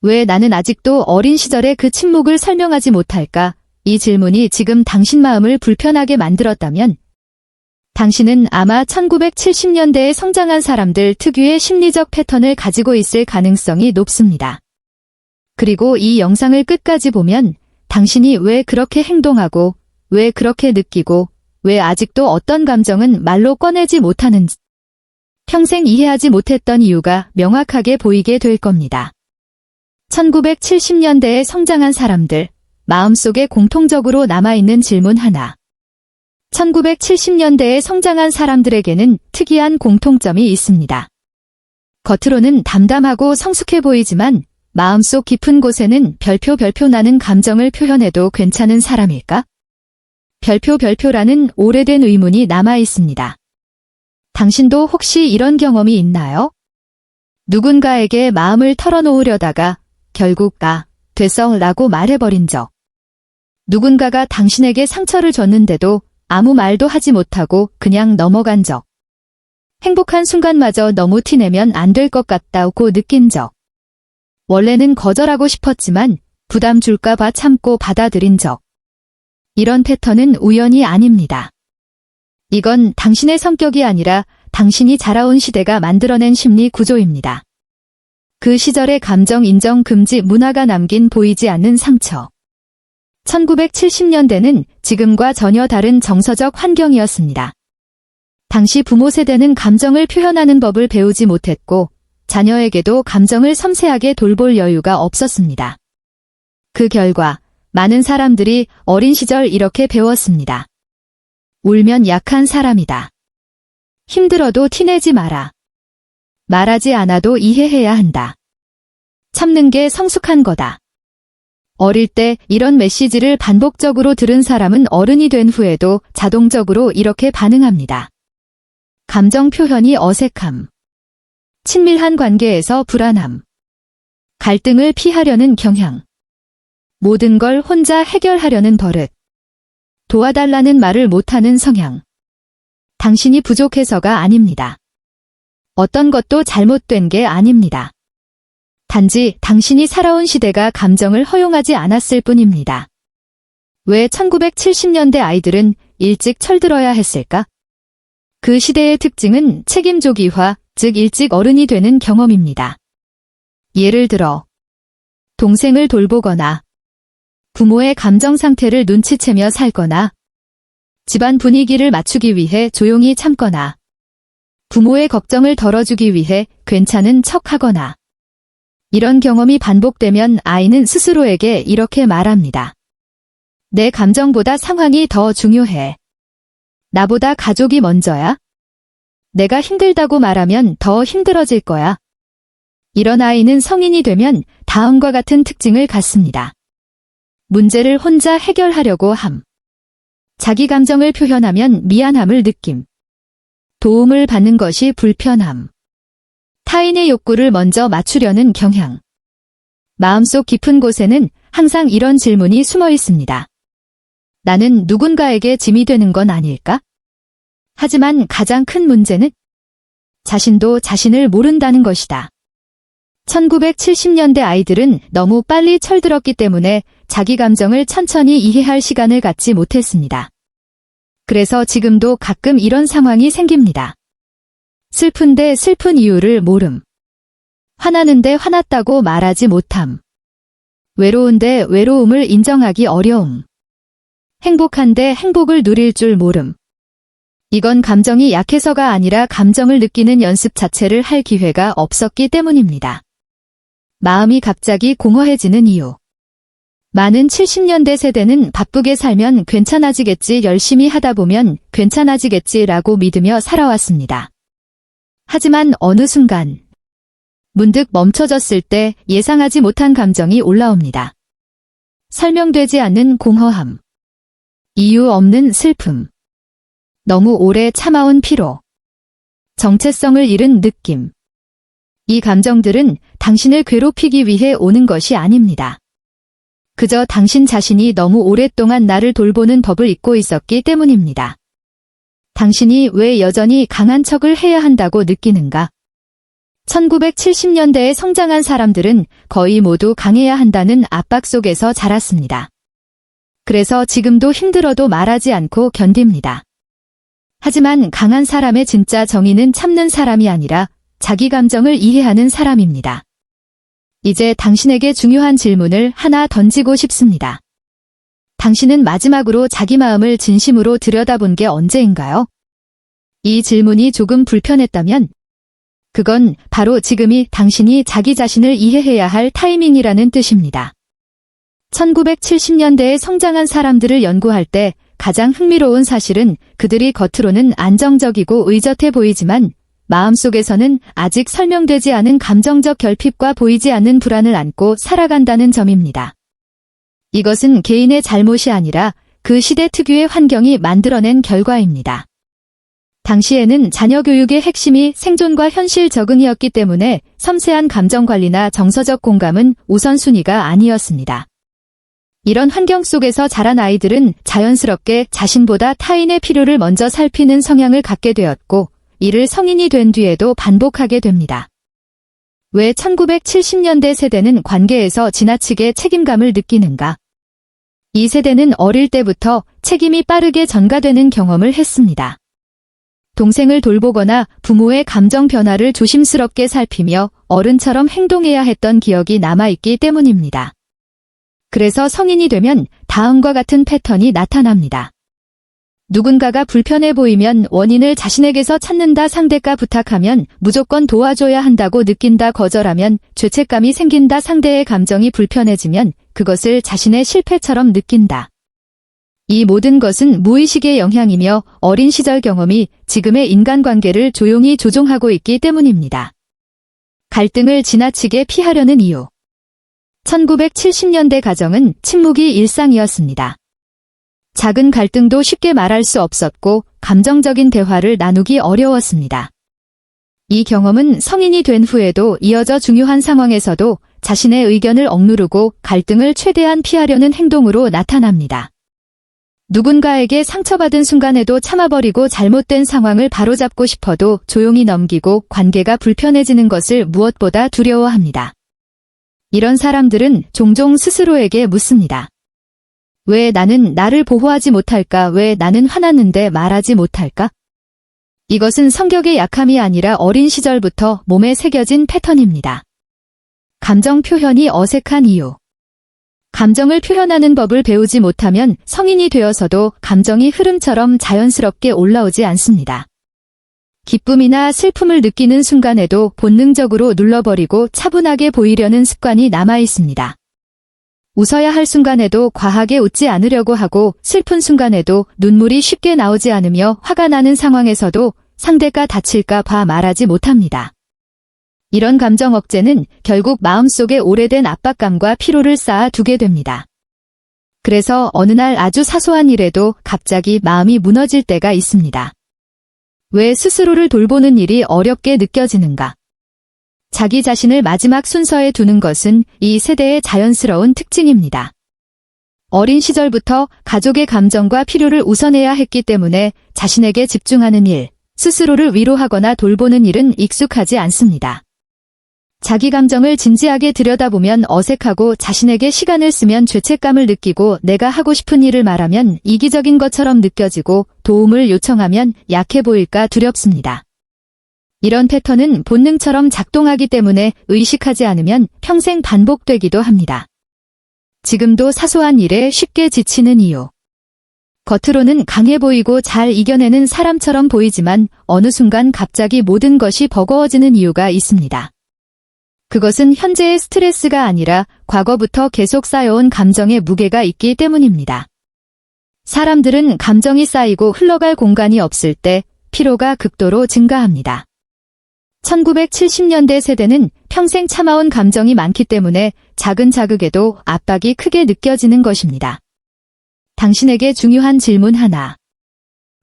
왜 나는 아직도 어린 시절의 그 침묵을 설명하지 못할까? 이 질문이 지금 당신 마음을 불편하게 만들었다면 당신은 아마 1970년대에 성장한 사람들 특유의 심리적 패턴을 가지고 있을 가능성이 높습니다. 그리고 이 영상을 끝까지 보면 당신이 왜 그렇게 행동하고 왜 그렇게 느끼고 왜 아직도 어떤 감정은 말로 꺼내지 못하는지 평생 이해하지 못했던 이유가 명확하게 보이게 될 겁니다. 1970년대에 성장한 사람들, 마음속에 공통적으로 남아있는 질문 하나. 1970년대에 성장한 사람들에게는 특이한 공통점이 있습니다. 겉으로는 담담하고 성숙해 보이지만 마음속 깊은 곳에는 별표 별표 나는 감정을 표현해도 괜찮은 사람일까? 별표 별표라는 오래된 의문이 남아 있습니다. 당신도 혹시 이런 경험이 있나요? 누군가에게 마음을 털어놓으려다가 결국 나 됐어 라고 말해버린 적. 누군가가 당신에게 상처를 줬는데도 아무 말도 하지 못하고 그냥 넘어간 적. 행복한 순간마저 너무 티내면 안 될 것 같다고 느낀 적. 원래는 거절하고 싶었지만 부담 줄까봐 참고 받아들인 적. 이런 패턴은 우연이 아닙니다. 이건 당신의 성격이 아니라 당신이 자라온 시대가 만들어낸 심리 구조입니다. 그 시절의 감정 인정 금지 문화가 남긴 보이지 않는 상처. 1970년대는 지금과 전혀 다른 정서적 환경이었습니다. 당시 부모 세대는 감정을 표현하는 법을 배우지 못했고 자녀에게도 감정을 섬세하게 돌볼 여유가 없었습니다. 그 결과 많은 사람들이 어린 시절 이렇게 배웠습니다. 울면 약한 사람이다. 힘들어도 티내지 마라. 말하지 않아도 이해해야 한다. 참는 게 성숙한 거다. 어릴 때 이런 메시지를 반복적으로 들은 사람은 어른이 된 후에도 자동적으로 이렇게 반응합니다. 감정 표현이 어색함. 친밀한 관계에서 불안함. 갈등을 피하려는 경향. 모든 걸 혼자 해결하려는 버릇. 도와달라는 말을 못하는 성향. 당신이 부족해서가 아닙니다. 어떤 것도 잘못된 게 아닙니다. 단지 당신이 살아온 시대가 감정을 허용하지 않았을 뿐입니다. 왜 1970년대 아이들은 일찍 철들어야 했을까? 그 시대의 특징은 책임조기화, 즉 일찍 어른이 되는 경험입니다. 예를 들어, 동생을 돌보거나, 부모의 감정 상태를 눈치채며 살거나, 집안 분위기를 맞추기 위해 조용히 참거나, 부모의 걱정을 덜어주기 위해 괜찮은 척 하거나, 이런 경험이 반복되면 아이는 스스로에게 이렇게 말합니다. 내 감정보다 상황이 더 중요해. 나보다 가족이 먼저야? 내가 힘들다고 말하면 더 힘들어질 거야. 이런 아이는 성인이 되면 다음과 같은 특징을 갖습니다. 문제를 혼자 해결하려고 함. 자기 감정을 표현하면 미안함을 느낌. 도움을 받는 것이 불편함. 타인의 욕구를 먼저 맞추려는 경향. 마음속 깊은 곳에는 항상 이런 질문이 숨어 있습니다. 나는 누군가에게 짐이 되는 건 아닐까? 하지만 가장 큰 문제는 자신도 자신을 모른다는 것이다. 1970년대 아이들은 너무 빨리 철들었기 때문에 자기 감정을 천천히 이해할 시간을 갖지 못했습니다. 그래서 지금도 가끔 이런 상황이 생깁니다. 슬픈데 슬픈 이유를 모름. 화나는데 화났다고 말하지 못함. 외로운데 외로움을 인정하기 어려움. 행복한데 행복을 누릴 줄 모름. 이건 감정이 약해서가 아니라 감정을 느끼는 연습 자체를 할 기회가 없었기 때문입니다. 마음이 갑자기 공허해지는 이유. 많은 70년대 세대는 바쁘게 살면 괜찮아지겠지 열심히 하다 보면 괜찮아지겠지라고 믿으며 살아왔습니다. 하지만 어느 순간 문득 멈춰졌을 때 예상하지 못한 감정이 올라옵니다. 설명되지 않는 공허함. 이유 없는 슬픔. 너무 오래 참아온 피로. 정체성을 잃은 느낌. 이 감정들은 당신을 괴롭히기 위해 오는 것이 아닙니다. 그저 당신 자신이 너무 오랫동안 나를 돌보는 법을 잊고 있었기 때문입니다. 당신이 왜 여전히 강한 척을 해야 한다고 느끼는가? 1970년대에 성장한 사람들은 거의 모두 강해야 한다는 압박 속에서 자랐습니다. 그래서 지금도 힘들어도 말하지 않고 견딥니다. 하지만 강한 사람의 진짜 정의는 참는 사람이 아니라 자기 감정을 이해하는 사람입니다. 이제 당신에게 중요한 질문을 하나 던지고 싶습니다. 당신은 마지막으로 자기 마음을 진심으로 들여다본 게 언제인가요? 이 질문이 조금 불편했다면 그건 바로 지금이 당신이 자기 자신을 이해해야 할 타이밍이라는 뜻입니다. 1970년대에 성장한 사람들을 연구할 때 가장 흥미로운 사실은 그들이 겉으로는 안정적이고 의젓해 보이지만 마음속에서는 아직 설명되지 않은 감정적 결핍과 보이지 않는 불안을 안고 살아간다는 점입니다. 이것은 개인의 잘못이 아니라 그 시대 특유의 환경이 만들어낸 결과입니다. 당시에는 자녀 교육의 핵심이 생존과 현실 적응이었기 때문에 섬세한 감정 관리나 정서적 공감은 우선순위가 아니었습니다. 이런 환경 속에서 자란 아이들은 자연스럽게 자신보다 타인의 필요를 먼저 살피는 성향을 갖게 되었고, 이를 성인이 된 뒤에도 반복하게 됩니다. 왜 1970년대 세대는 관계에서 지나치게 책임감을 느끼는가? 이 세대는 어릴 때부터 책임이 빠르게 전가되는 경험을 했습니다. 동생을 돌보거나 부모의 감정 변화를 조심스럽게 살피며 어른처럼 행동해야 했던 기억이 남아있기 때문입니다. 그래서 성인이 되면 다음과 같은 패턴이 나타납니다. 누군가가 불편해 보이면 원인을 자신에게서 찾는다 상대가 부탁하면 무조건 도와줘야 한다고 느낀다 거절하면 죄책감이 생긴다 상대의 감정이 불편해지면 그것을 자신의 실패처럼 느낀다. 이 모든 것은 무의식의 영향이며 어린 시절 경험이 지금의 인간관계를 조용히 조종하고 있기 때문입니다. 갈등을 지나치게 피하려는 이유 1970년대 가정은 침묵이 일상이었습니다. 작은 갈등도 쉽게 말할 수 없었고 감정적인 대화를 나누기 어려웠습니다. 이 경험은 성인이 된 후에도 이어져 중요한 상황에서도 자신의 의견을 억누르고 갈등을 최대한 피하려는 행동으로 나타납니다. 누군가에게 상처받은 순간에도 참아버리고 잘못된 상황을 바로잡고 싶어도 조용히 넘기고 관계가 불편해지는 것을 무엇보다 두려워합니다. 이런 사람들은 종종 스스로에게 묻습니다. 왜 나는 나를 보호하지 못할까? 왜 나는 화났는데 말하지 못할까? 이것은 성격의 약함이 아니라 어린 시절부터 몸에 새겨진 패턴입니다. 감정 표현이 어색한 이유. 감정을 표현하는 법을 배우지 못하면 성인이 되어서도 감정이 흐름처럼 자연스럽게 올라오지 않습니다. 기쁨이나 슬픔을 느끼는 순간에도 본능적으로 눌러버리고 차분하게 보이려는 습관이 남아 있습니다. 웃어야 할 순간에도 과하게 웃지 않으려고 하고 슬픈 순간에도 눈물이 쉽게 나오지 않으며 화가 나는 상황에서도 상대가 다칠까 봐 말하지 못합니다. 이런 감정 억제는 결국 마음속에 오래된 압박감과 피로를 쌓아 두게 됩니다. 그래서 어느 날 아주 사소한 일에도 갑자기 마음이 무너질 때가 있습니다. 왜 스스로를 돌보는 일이 어렵게 느껴지는가? 자기 자신을 마지막 순서에 두는 것은 이 세대의 자연스러운 특징입니다. 어린 시절부터 가족의 감정과 필요를 우선해야 했기 때문에 자신에게 집중하는 일, 스스로를 위로하거나 돌보는 일은 익숙하지 않습니다. 자기 감정을 진지하게 들여다보면 어색하고 자신에게 시간을 쓰면 죄책감을 느끼고 내가 하고 싶은 일을 말하면 이기적인 것처럼 느껴지고 도움을 요청하면 약해 보일까 두렵습니다. 이런 패턴은 본능처럼 작동하기 때문에 의식하지 않으면 평생 반복되기도 합니다. 지금도 사소한 일에 쉽게 지치는 이유. 겉으로는 강해 보이고 잘 이겨내는 사람처럼 보이지만 어느 순간 갑자기 모든 것이 버거워지는 이유가 있습니다. 그것은 현재의 스트레스가 아니라 과거부터 계속 쌓여온 감정의 무게가 있기 때문입니다. 사람들은 감정이 쌓이고 흘러갈 공간이 없을 때 피로가 극도로 증가합니다. 1970년대 세대는 평생 참아온 감정이 많기 때문에 작은 자극에도 압박이 크게 느껴지는 것입니다. 당신에게 중요한 질문 하나.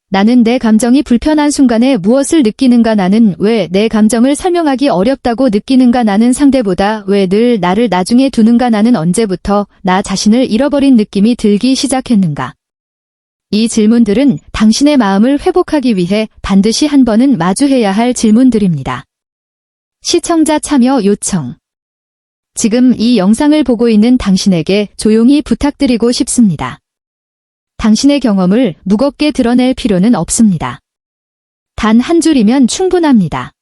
나는 내 감정이 불편한 순간에 무엇을 느끼는가 나는 왜 내 감정을 설명하기 어렵다고 느끼는가 나는 상대보다 왜 늘 나를 나중에 두는가 나는 언제부터 나 자신을 잃어버린 느낌이 들기 시작했는가. 이 질문들은 당신의 마음을 회복하기 위해 반드시 한 번은 마주해야 할 질문들입니다. 시청자 참여 요청. 지금 이 영상을 보고 있는 당신에게 조용히 부탁드리고 싶습니다. 당신의 경험을 무겁게 드러낼 필요는 없습니다. 단 한 줄이면 충분합니다.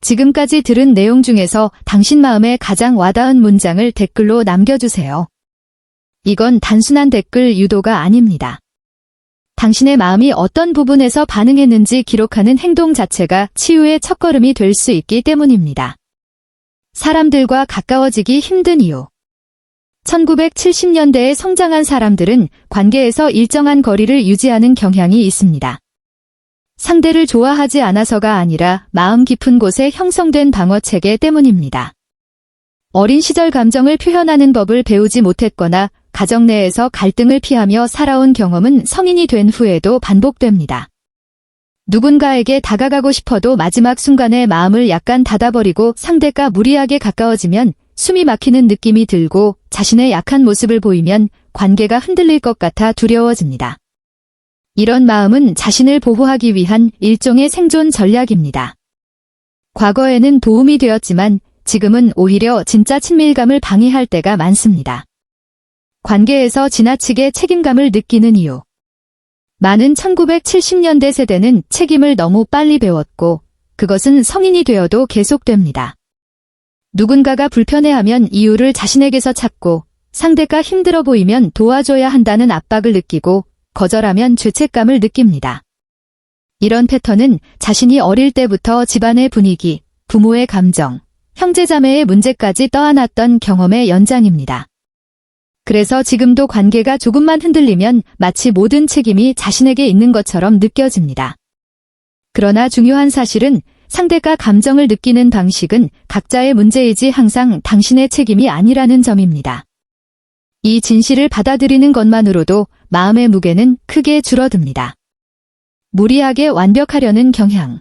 지금까지 들은 내용 중에서 당신 마음에 가장 와닿은 문장을 댓글로 남겨주세요. 이건 단순한 댓글 유도가 아닙니다. 당신의 마음이 어떤 부분에서 반응했는지 기록하는 행동 자체가 치유의 첫걸음이 될 수 있기 때문입니다. 사람들과 가까워지기 힘든 이유. 1970년대에 성장한 사람들은 관계에서 일정한 거리를 유지하는 경향이 있습니다. 상대를 좋아하지 않아서가 아니라 마음 깊은 곳에 형성된 방어 체계 때문입니다. 어린 시절 감정을 표현하는 법을 배우지 못했거나 가정 내에서 갈등을 피하며 살아온 경험은 성인이 된 후에도 반복됩니다. 누군가에게 다가가고 싶어도 마지막 순간에 마음을 약간 닫아버리고 상대가 무리하게 가까워지면 숨이 막히는 느낌이 들고 자신의 약한 모습을 보이면 관계가 흔들릴 것 같아 두려워집니다. 이런 마음은 자신을 보호하기 위한 일종의 생존 전략입니다. 과거에는 도움이 되었지만 지금은 오히려 진짜 친밀감을 방해할 때가 많습니다. 관계에서 지나치게 책임감을 느끼는 이유. 많은 1970년대 세대는 책임을 너무 빨리 배웠고 그것은 성인이 되어도 계속됩니다. 누군가가 불편해하면 이유를 자신에게서 찾고 상대가 힘들어 보이면 도와줘야 한다는 압박을 느끼고 거절하면 죄책감을 느낍니다. 이런 패턴은 자신이 어릴 때부터 집안의 분위기, 부모의 감정, 형제자매의 문제까지 떠안았던 경험의 연장입니다. 그래서 지금도 관계가 조금만 흔들리면 마치 모든 책임이 자신에게 있는 것처럼 느껴집니다. 그러나 중요한 사실은 상대가 감정을 느끼는 방식은 각자의 문제이지 항상 당신의 책임이 아니라는 점입니다. 이 진실을 받아들이는 것만으로도 마음의 무게는 크게 줄어듭니다. 무리하게 완벽하려는 경향.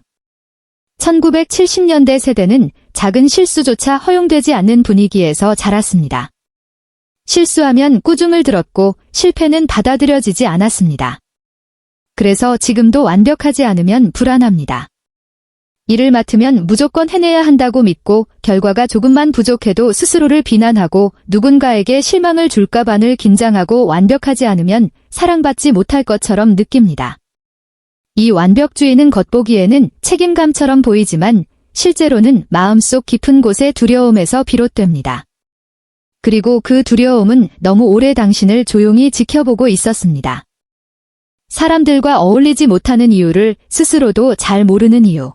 1970년대 세대는 작은 실수조차 허용되지 않는 분위기에서 자랐습니다. 실수하면 꾸중을 들었고 실패는 받아들여지지 않았습니다. 그래서 지금도 완벽하지 않으면 불안합니다. 일을 맡으면 무조건 해내야 한다고 믿고 결과가 조금만 부족해도 스스로를 비난하고 누군가에게 실망을 줄까봐늘 긴장하고 완벽하지 않으면 사랑받지 못할 것처럼 느낍니다. 이 완벽주의는 겉보기에는 책임감처럼 보이지만 실제로는 마음속 깊은 곳의 두려움에서 비롯됩니다. 그리고 그 두려움은 너무 오래 당신을 조용히 지켜보고 있었습니다. 사람들과 어울리지 못하는 이유를 스스로도 잘 모르는 이유.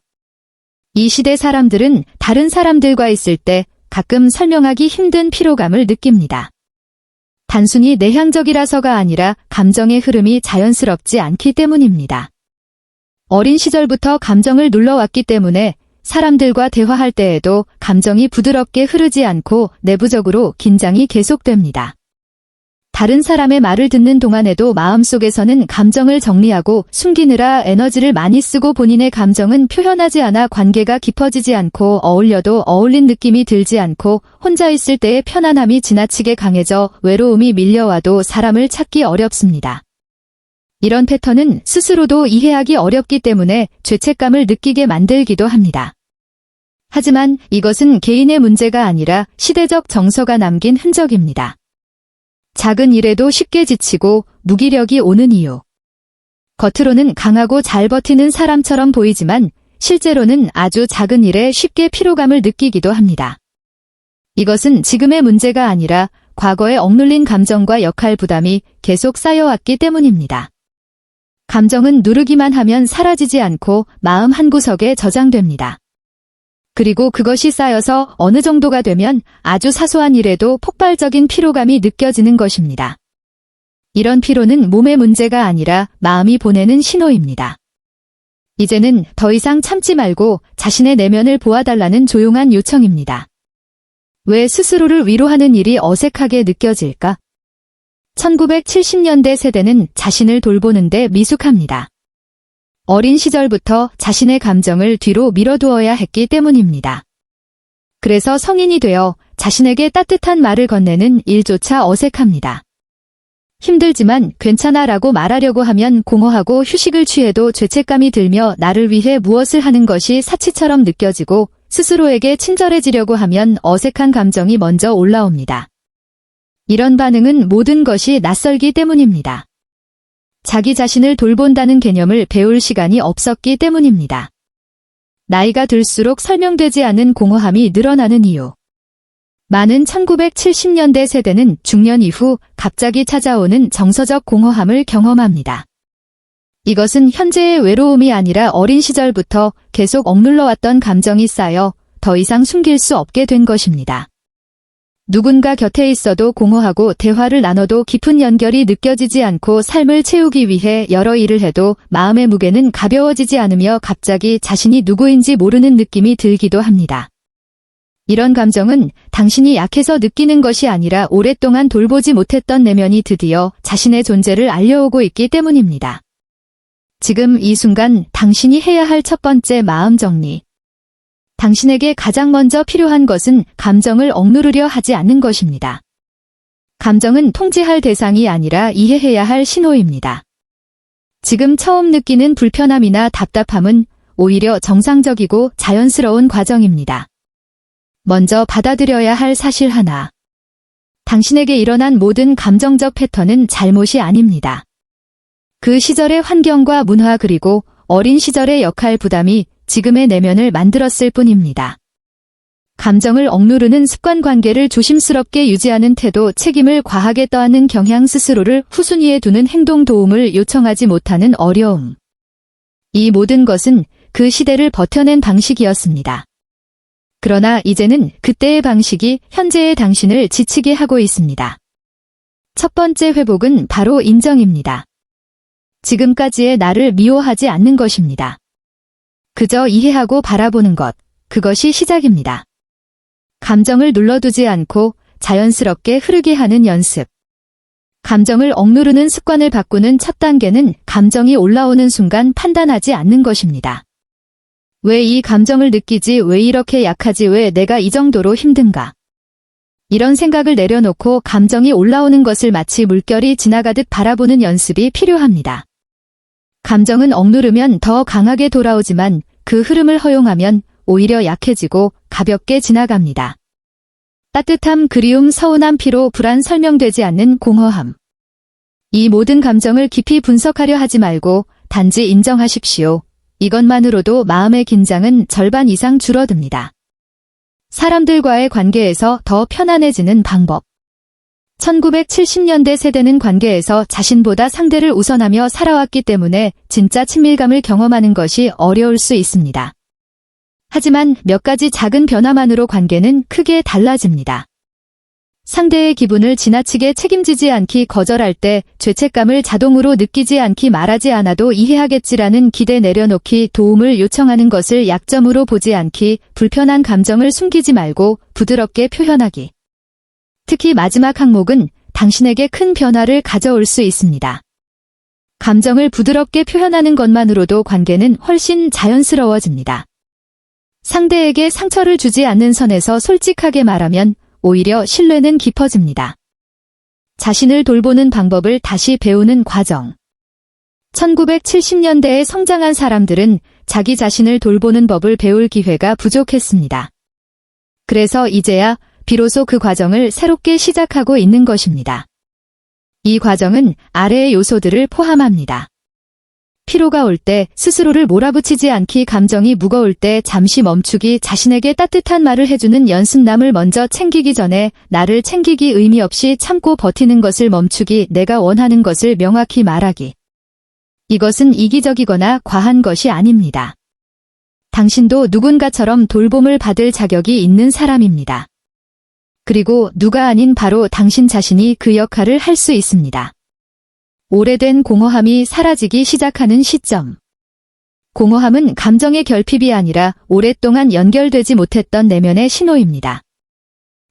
이 시대 사람들은 다른 사람들과 있을 때 가끔 설명하기 힘든 피로감을 느낍니다. 단순히 내향적이라서가 아니라 감정의 흐름이 자연스럽지 않기 때문입니다. 어린 시절부터 감정을 눌러왔기 때문에 사람들과 대화할 때에도 감정이 부드럽게 흐르지 않고 내부적으로 긴장이 계속됩니다. 다른 사람의 말을 듣는 동안에도 마음속에서는 감정을 정리하고 숨기느라 에너지를 많이 쓰고 본인의 감정은 표현하지 않아 관계가 깊어지지 않고 어울려도 어울린 느낌이 들지 않고 혼자 있을 때의 편안함이 지나치게 강해져 외로움이 밀려와도 사람을 찾기 어렵습니다. 이런 패턴은 스스로도 이해하기 어렵기 때문에 죄책감을 느끼게 만들기도 합니다. 하지만 이것은 개인의 문제가 아니라 시대적 정서가 남긴 흔적입니다. 작은 일에도 쉽게 지치고 무기력이 오는 이유. 겉으로는 강하고 잘 버티는 사람처럼 보이지만 실제로는 아주 작은 일에 쉽게 피로감을 느끼기도 합니다. 이것은 지금의 문제가 아니라 과거에 억눌린 감정과 역할 부담이 계속 쌓여왔기 때문입니다. 감정은 누르기만 하면 사라지지 않고 마음 한구석에 저장됩니다. 그리고 그것이 쌓여서 어느 정도가 되면 아주 사소한 일에도 폭발적인 피로감이 느껴지는 것입니다. 이런 피로는 몸의 문제가 아니라 마음이 보내는 신호입니다. 이제는 더 이상 참지 말고 자신의 내면을 보아달라는 조용한 요청입니다. 왜 스스로를 위로하는 일이 어색하게 느껴질까? 1970년대 세대는 자신을 돌보는데 미숙합니다. 어린 시절부터 자신의 감정을 뒤로 밀어두어야 했기 때문입니다. 그래서 성인이 되어 자신에게 따뜻한 말을 건네는 일조차 어색합니다. 힘들지만 괜찮아 라고 말하려고 하면 공허하고 휴식을 취해도 죄책감이 들며 나를 위해 무엇을 하는 것이 사치처럼 느껴지고 스스로에게 친절해지려고 하면 어색한 감정이 먼저 올라옵니다. 이런 반응은 모든 것이 낯설기 때문입니다. 자기 자신을 돌본다는 개념을 배울 시간이 없었기 때문입니다. 나이가 들수록 설명되지 않은 공허함이 늘어나는 이유. 많은 1970년대 세대는 중년 이후 갑자기 찾아오는 정서적 공허함을 경험합니다. 이것은 현재의 외로움이 아니라 어린 시절부터 계속 억눌러왔던 감정이 쌓여 더 이상 숨길 수 없게 된 것입니다. 누군가 곁에 있어도 공허하고 대화를 나눠도 깊은 연결이 느껴지지 않고 삶을 채우기 위해 여러 일을 해도 마음의 무게는 가벼워지지 않으며 갑자기 자신이 누구인지 모르는 느낌이 들기도 합니다. 이런 감정은 당신이 약해서 느끼는 것이 아니라 오랫동안 돌보지 못했던 내면이 드디어 자신의 존재를 알려오고 있기 때문입니다. 지금 이 순간 당신이 해야 할 첫 번째 마음 정리. 당신에게 가장 먼저 필요한 것은 감정을 억누르려 하지 않는 것입니다. 감정은 통제할 대상이 아니라 이해해야 할 신호입니다. 지금 처음 느끼는 불편함이나 답답함은 오히려 정상적이고 자연스러운 과정입니다. 먼저 받아들여야 할 사실 하나. 당신에게 일어난 모든 감정적 패턴은 잘못이 아닙니다. 그 시절의 환경과 문화 그리고 어린 시절의 역할 부담이 지금의 내면을 만들었을 뿐입니다. 감정을 억누르는 습관 관계를 조심스럽게 유지하는 태도, 책임을 과하게 떠안는 경향 스스로를 후순위에 두는 행동 도움을 요청하지 못하는 어려움. 이 모든 것은 그 시대를 버텨낸 방식이었습니다. 그러나 이제는 그때의 방식이 현재의 당신을 지치게 하고 있습니다. 첫 번째 회복은 바로 인정입니다. 지금까지의 나를 미워하지 않는 것입니다. 그저 이해하고 바라보는 것, 그것이 시작입니다. 감정을 눌러두지 않고 자연스럽게 흐르게 하는 연습. 감정을 억누르는 습관을 바꾸는 첫 단계는 감정이 올라오는 순간 판단하지 않는 것입니다. 왜 이 감정을 느끼지, 왜 이렇게 약하지, 왜 내가 이 정도로 힘든가. 이런 생각을 내려놓고 감정이 올라오는 것을 마치 물결이 지나가듯 바라보는 연습이 필요합니다. 감정은 억누르면 더 강하게 돌아오지만 그 흐름을 허용하면 오히려 약해지고 가볍게 지나갑니다. 따뜻함, 그리움, 서운함, 피로, 불안 설명되지 않는 공허함. 이 모든 감정을 깊이 분석하려 하지 말고 단지 인정하십시오. 이것만으로도 마음의 긴장은 절반 이상 줄어듭니다. 사람들과의 관계에서 더 편안해지는 방법. 1970년대 세대는 관계에서 자신보다 상대를 우선하며 살아왔기 때문에 진짜 친밀감을 경험하는 것이 어려울 수 있습니다. 하지만 몇 가지 작은 변화만으로 관계는 크게 달라집니다. 상대의 기분을 지나치게 책임지지 않기 거절할 때 죄책감을 자동으로 느끼지 않기 말하지 않아도 이해하겠지라는 기대 내려놓기 도움을 요청하는 것을 약점으로 보지 않기 불편한 감정을 숨기지 말고 부드럽게 표현하기. 특히 마지막 항목은 당신에게 큰 변화를 가져올 수 있습니다. 감정을 부드럽게 표현하는 것만으로도 관계는 훨씬 자연스러워집니다. 상대에게 상처를 주지 않는 선에서 솔직하게 말하면 오히려 신뢰는 깊어집니다. 자신을 돌보는 방법을 다시 배우는 과정. 1970년대에 성장한 사람들은 자기 자신을 돌보는 법을 배울 기회가 부족했습니다. 그래서 이제야 비로소 그 과정을 새롭게 시작하고 있는 것입니다. 이 과정은 아래의 요소들을 포함합니다. 피로가 올 때 스스로를 몰아붙이지 않기 감정이 무거울 때 잠시 멈추기 자신에게 따뜻한 말을 해주는 연습 남을 먼저 챙기기 전에 나를 챙기기 의미 없이 참고 버티는 것을 멈추기 내가 원하는 것을 명확히 말하기. 이것은 이기적이거나 과한 것이 아닙니다. 당신도 누군가처럼 돌봄을 받을 자격이 있는 사람입니다. 그리고 누가 아닌 바로 당신 자신이 그 역할을 할 수 있습니다. 오래된 공허함이 사라지기 시작하는 시점. 공허함은 감정의 결핍이 아니라 오랫동안 연결되지 못했던 내면의 신호입니다.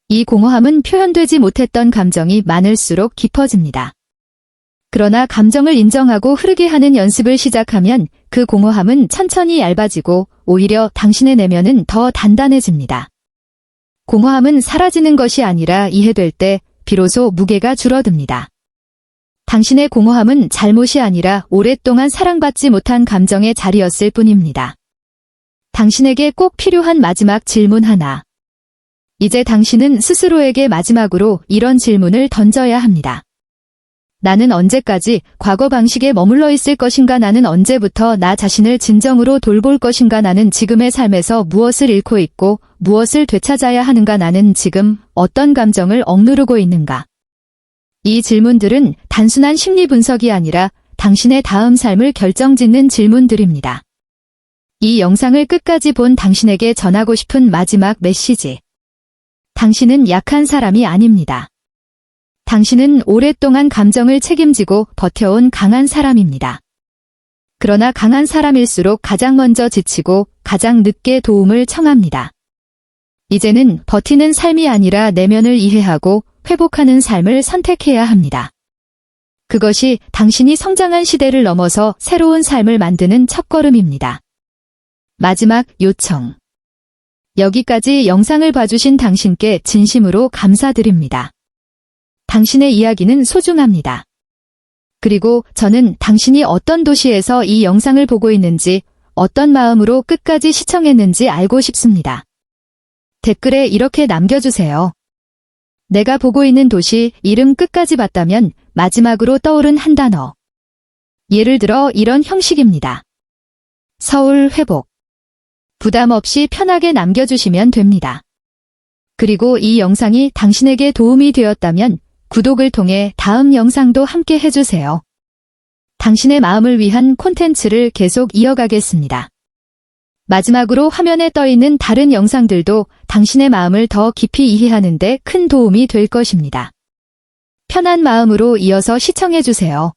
이 공허함은 표현되지 못했던 감정이 많을수록 깊어집니다. 그러나 감정을 인정하고 흐르게 하는 연습을 시작하면 그 공허함은 천천히 얇아지고 오히려 당신의 내면은 더 단단해집니다. 공허함은 사라지는 것이 아니라 이해될 때 비로소 무게가 줄어듭니다. 당신의 공허함은 잘못이 아니라 오랫동안 사랑받지 못한 감정의 자리였을 뿐입니다. 당신에게 꼭 필요한 마지막 질문 하나. 이제 당신은 스스로에게 마지막으로 이런 질문을 던져야 합니다. 나는 언제까지 과거 방식에 머물러 있을 것인가 나는 언제부터 나 자신을 진정으로 돌볼 것인가 나는 지금의 삶에서 무엇을 잃고 있고 무엇을 되찾아야 하는가 나는 지금 어떤 감정을 억누르고 있는가. 이 질문들은 단순한 심리 분석이 아니라 당신의 다음 삶을 결정짓는 질문들입니다. 이 영상을 끝까지 본 당신에게 전하고 싶은 마지막 메시지. 당신은 약한 사람이 아닙니다. 당신은 오랫동안 감정을 책임지고 버텨온 강한 사람입니다. 그러나 강한 사람일수록 가장 먼저 지치고 가장 늦게 도움을 청합니다. 이제는 버티는 삶이 아니라 내면을 이해하고 회복하는 삶을 선택해야 합니다. 그것이 당신이 성장한 시대를 넘어서 새로운 삶을 만드는 첫걸음입니다. 마지막 요청. 여기까지 영상을 봐주신 당신께 진심으로 감사드립니다. 당신의 이야기는 소중합니다. 그리고 저는 당신이 어떤 도시에서 이 영상을 보고 있는지, 어떤 마음으로 끝까지 시청했는지 알고 싶습니다. 댓글에 이렇게 남겨주세요. 내가 보고 있는 도시 이름 끝까지 봤다면 마지막으로 떠오른 한 단어. 예를 들어 이런 형식입니다. 서울 회복. 부담 없이 편하게 남겨주시면 됩니다. 그리고 이 영상이 당신에게 도움이 되었다면 구독을 통해 다음 영상도 함께 해주세요. 당신의 마음을 위한 콘텐츠를 계속 이어가겠습니다. 마지막으로 화면에 떠 있는 다른 영상들도 당신의 마음을 더 깊이 이해하는 데 큰 도움이 될 것입니다. 편한 마음으로 이어서 시청해주세요.